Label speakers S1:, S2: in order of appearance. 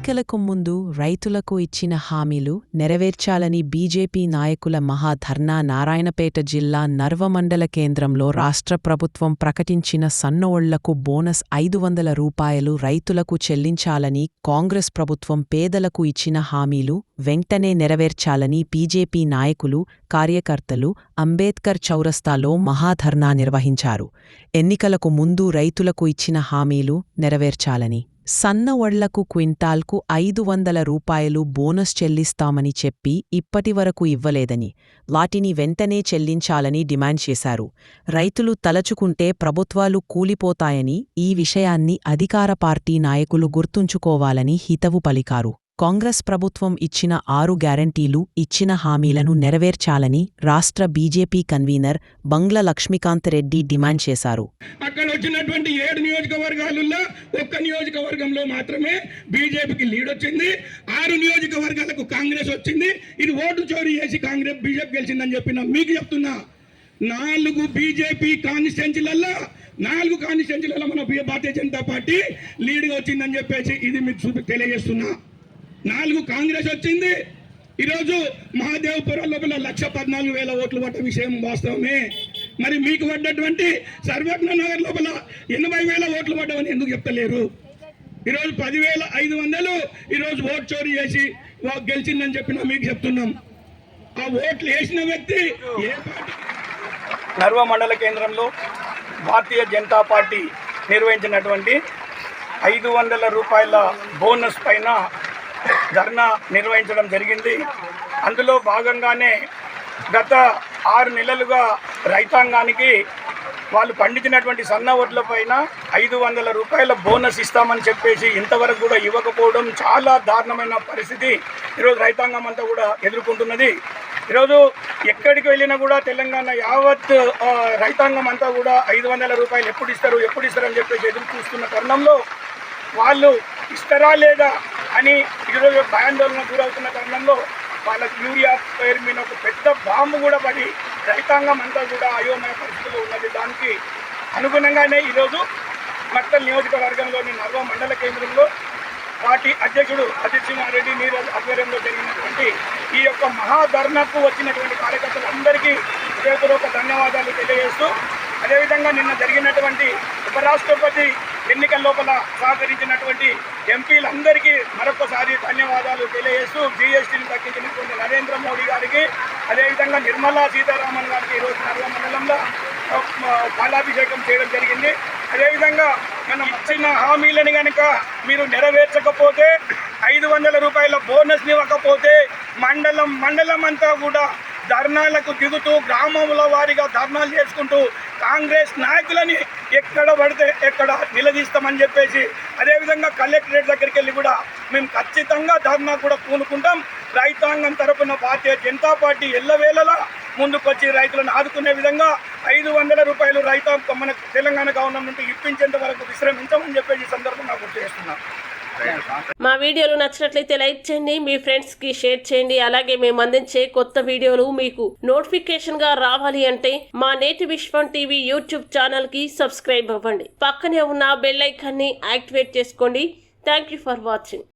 S1: ఎన్నికలకు ముందు రైతులకు ఇచ్చిన హామీలు నెరవేర్చాలని బీజేపీ నాయకుల మహాధర్నా నారాయణపేట జిల్లా నర్వ మండల కేంద్రంలో రాష్ట్ర ప్రభుత్వం ప్రకటించిన సన్నోళ్ళకు బోనస్ ఐదు వందల రూపాయలు రైతులకు చెల్లించాలని కాంగ్రెస్ ప్రభుత్వం పేదలకు ఇచ్చిన హామీలు వెంటనే నెరవేర్చాలని బీజేపీ నాయకులు కార్యకర్తలు అంబేద్కర్ చౌరస్తాలో మహాధర్నా నిర్వహించారు. ఎన్నికలకు ముందు రైతులకు ఇచ్చిన హామీలు నెరవేర్చాలని సన్న వడ్లకు క్వింటాల్కు ఐదు వందల రూపాయలు బోనస్ చెల్లిస్తామని చెప్పి ఇప్పటివరకు ఇవ్వలేదని వాటిని వెంటనే చెల్లించాలని డిమాండ్ చేశారు. రైతులు తలచుకుంటే ప్రభుత్వాలు కూలిపోతాయని ఈ విషయాన్ని అధికార పార్టీ నాయకులు గుర్తుంచుకోవాలని హితవు పలికారు. కాంగ్రెస్ ప్రభుత్వం ఇచ్చిన ఆరు గ్యారంటీలు ఇచ్చిన హామీలను నెరవేర్చాలని రాష్ట్ర BJP convener Bangla Lakshmikanth Reddy demand చేశారు.
S2: అక్కడ వచ్చినటువంటి ఏడు నియోజకవర్గాలలో ఒక్క నియోజకవర్గంలో మాత్రమే బీజేపీకి లీడ్ వచ్చింది. ఆరు నియోజకవర్గాలకు కాంగ్రెస్ వచ్చింది. ఇది ఓటు చోరీ చేసి కాంగ్రెస్ బీజేపీ గెలిచిందని చెప్పిన మీకు చెప్తున్నా. నాలుగు బీజేపీ కాన్స్టిట్యున్సీలలో నాలుగు కాన్స్టిట్యున్సీలలో మన భారతీయ జనతా పార్టీ లీడ్గా వచ్చిందని చెప్పేసి ఇది మీకు చూపి తెలియజేస్తున్నా. నాలుగు కాంగ్రెస్ వచ్చింది. ఈరోజు మహాదేవపురం లోపల లక్ష పద్నాలుగు వేల ఓట్లు పడ్డ విషయం వాస్తవమే. మరి మీకు పడ్డటువంటి సర్వజ్ఞ నగర్ లోపల ఎనభై వేల ఓట్లు పడ్డవని ఎందుకు చెప్తలేరు? ఈరోజు పదివేల ఐదు వందలు ఈరోజు ఓట్ చోరీ చేసి గెలిచిందని చెప్పిన మీకు చెప్తున్నాం. ఆ ఓట్లు వేసిన వ్యక్తి ఏ పార్టీ?
S3: నర్వ మండల కేంద్రంలో భారతీయ జనతా పార్టీ నిర్వహించినటువంటి ఐదు వందల రూపాయల బోనస్ పైన ధర్నా నిర్వహించడం జరిగింది. అందులో భాగంగానే గత ఆరు నెలలుగా రైతాంగానికి వాళ్ళు పండించినటువంటి సన్న వడ్ల పైన ఐదు వందల రూపాయల బోనస్ ఇస్తామని చెప్పేసి ఇంతవరకు కూడా ఇవ్వకపోవడం చాలా దారుణమైన పరిస్థితి ఈరోజు రైతాంగం అంతా కూడా ఎదుర్కొంటున్నది. ఈరోజు ఎక్కడికి వెళ్ళినా కూడా తెలంగాణ యావత్ రైతాంగం అంతా కూడా ఐదు వందల రూపాయలు ఎప్పుడు ఇస్తారు ఎప్పుడు ఇస్తారు అని చెప్పేసి ఎదురు చూస్తున్న తరుణంలో వాళ్ళు ఇస్తారా లేదా అని భయాందోళన గురవుతున్న తరుణంలో వాళ్ళకి యూరియా పేరు మీద ఒక పెద్ద బాంబు కూడా పడి రైతాంగం అంతా కూడా అయోమయ పరిస్థితిలో ఉన్నది. దానికి అనుగుణంగానే ఈరోజు మట్టల్ నియోజకవర్గంలోని నర్వ మండల కేంద్రంలో పార్టీ అధ్యక్షుడు అజిత్ సింహారెడ్డి రెడ్డి నీరజ్ ఆధ్వర్యంలో జరిగినటువంటి ఈ యొక్క మహాధర్నాకు వచ్చినటువంటి కార్యకర్తలందరికీ హృదయపూర్వక ధన్యవాదాలు తెలియజేస్తూ అదేవిధంగా నిన్న జరిగినటువంటి ఉపరాష్ట్రపతి ఎన్నికల లోపల సహకరించినటువంటి ఎంపీలందరికీ మరొక ధన్యవాదాలు తెలియజేస్తూ జీఎస్టీని తగ్గించినటువంటి నరేంద్ర మోడీ గారికి అదేవిధంగా నిర్మలా సీతారామన్ గారికి ఈరోజు నర్వ మండలంలో పాలాభిషేకం చేయడం జరిగింది. అదేవిధంగా మనం ఇచ్చిన హామీలను కనుక మీరు నెరవేర్చకపోతే ఐదు వందల రూపాయల బోనస్ని ఇవ్వకపోతే మండలం మండలం అంతా కూడా ధర్నాలకు దిగుతూ గ్రామముల వారిగా ధర్నాలు చేసుకుంటూ కాంగ్రెస్ నాయకులని ఎక్కడ పడితే ఎక్కడ నిలదీస్తామని చెప్పేసి అదేవిధంగా కలెక్టరేట్ దగ్గరికి వెళ్ళి కూడా మేము ఖచ్చితంగా ధర్నా కూడా పూనుకుంటాం. రైతాంగం తరపున భారతీయ జనతా పార్టీ ఎల్లవేళలా ముందుకొచ్చి రైతులను ఆదుకునే విధంగా ఐదు వందల రూపాయలు రైతాంగం మన తెలంగాణ గవర్నమెంట్ ఇప్పించేంత వరకు విశ్రమించమని చెప్పేసి ఈ సందర్భంగా గుర్తు చేస్తున్నాం
S4: మా వీడియోలు నచ్చినట్లయితే లైక్ చేయండి మీ ఫ్రెండ్స్కి షేర్ చేయండి అలాగే మేము అందించే కొత్త వీడియోలు మీకు నోటిఫికేషన్గా రావాలి అంటే మా నేటి విశ్వం టీవీ యూట్యూబ్ ఛానల్కి సబ్స్క్రైబ్ అవ్వండి. పక్కనే ఉన్న బెల్ ఐకాన్ని యాక్టివేట్ చేసుకోండి. Thank you for watching